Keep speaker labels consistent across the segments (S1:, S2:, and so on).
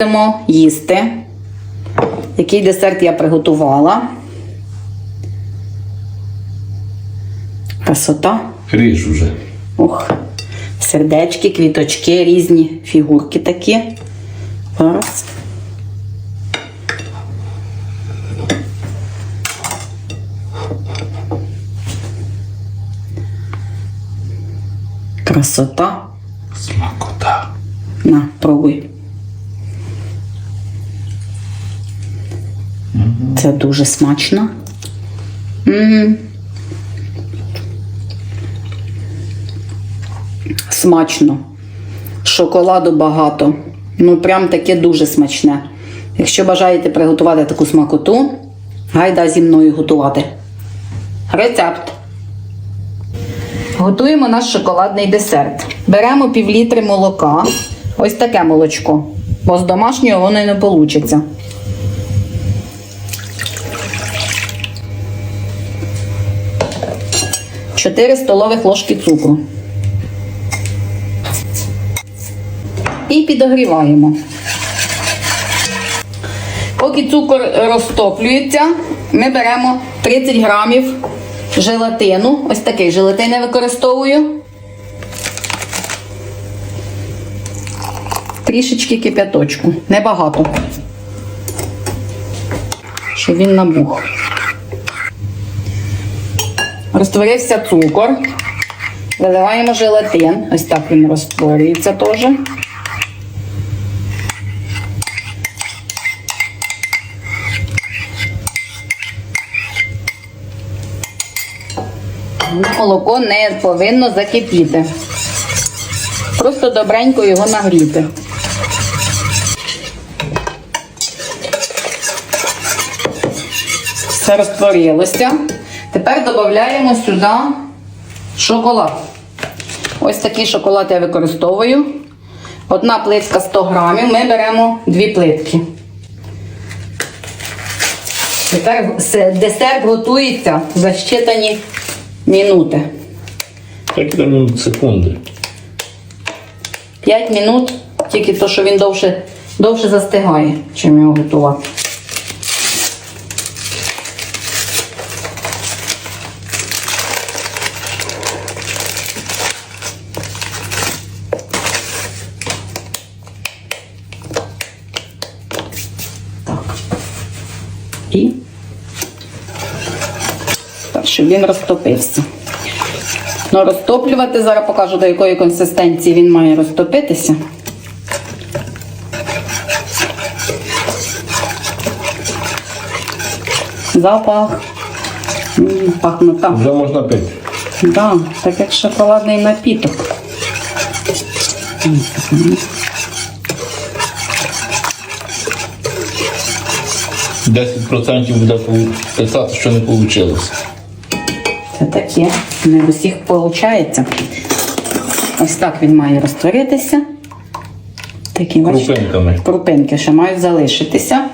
S1: Будемо їсти. Який десерт я приготувала. Красота.
S2: Криш уже.
S1: Ух, сердечки, квіточки, різні фігурки такі. Зараз. Красота.
S2: Смакота.
S1: На, пробуй. Це дуже смачно. м Смачно. Шоколаду багато. Ну, прям таке дуже смачне. Якщо бажаєте приготувати таку смакоту, гайда зі мною готувати. Рецепт. Готуємо наш шоколадний десерт. Беремо пів літри молока. Ось таке молочко. Бо з домашнього воно не вийде. Чотири столових ложки цукру. І підогріваємо. Поки цукор розтоплюється, ми беремо 30 грамів желатину. Ось такий желатин я використовую. Трішечки кип'яточку. Небагато. Щоб він набух. Розтворився цукор. Виливаємо желатин. Ось так він розтворюється теж. Молоко не повинно закипіти. Просто добренько його нагріти. Все розтворилося. Тепер додаємо сюди шоколад. Ось такий шоколад я використовую. Одна плитка 100 грамів. Ми беремо дві плитки. Тепер десерт готується за щитані минути.
S2: Так там секунди.
S1: 5 минут, тільки то, що він довше, довше застигає, чим його готувати. Так, щоб він розтопився. Ну, розтоплювати зараз покажу, до якої консистенції він має розтопитися. Запах. М, Пахнута.
S2: Вже можна пити.
S1: Да, так як шоколадний напіток.
S2: 10% буде писати, що не вийшло.
S1: Це таке. Не в усіх виходить. Ось так він має розтворитися. Такі
S2: Крупинками.
S1: крупинки ще мають залишитися.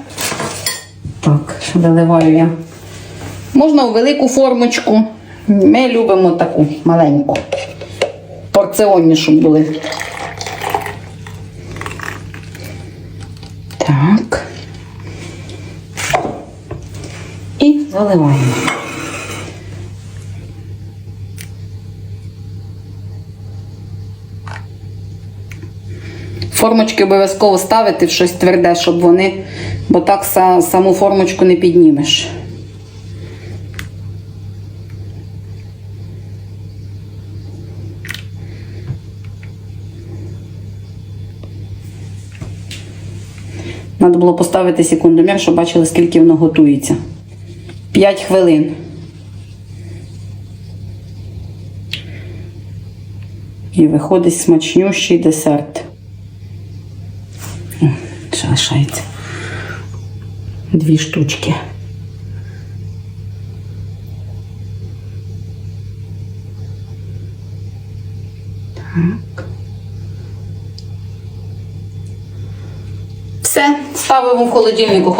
S1: Так, виливаю я. Можна у велику формочку. Ми любимо таку маленьку. Порціонні, щоб були. Так. І заливаємо. Формочки обов'язково ставити в щось тверде, щоб вони, бо так саму формочку не піднімеш. Треба було поставити секундомір, щоб бачили, скільки воно готується. 5 хвилин. І виходить смачнющий десерт. О, лишається. Дві штучки. Так. Все, ставимо в холодильнику.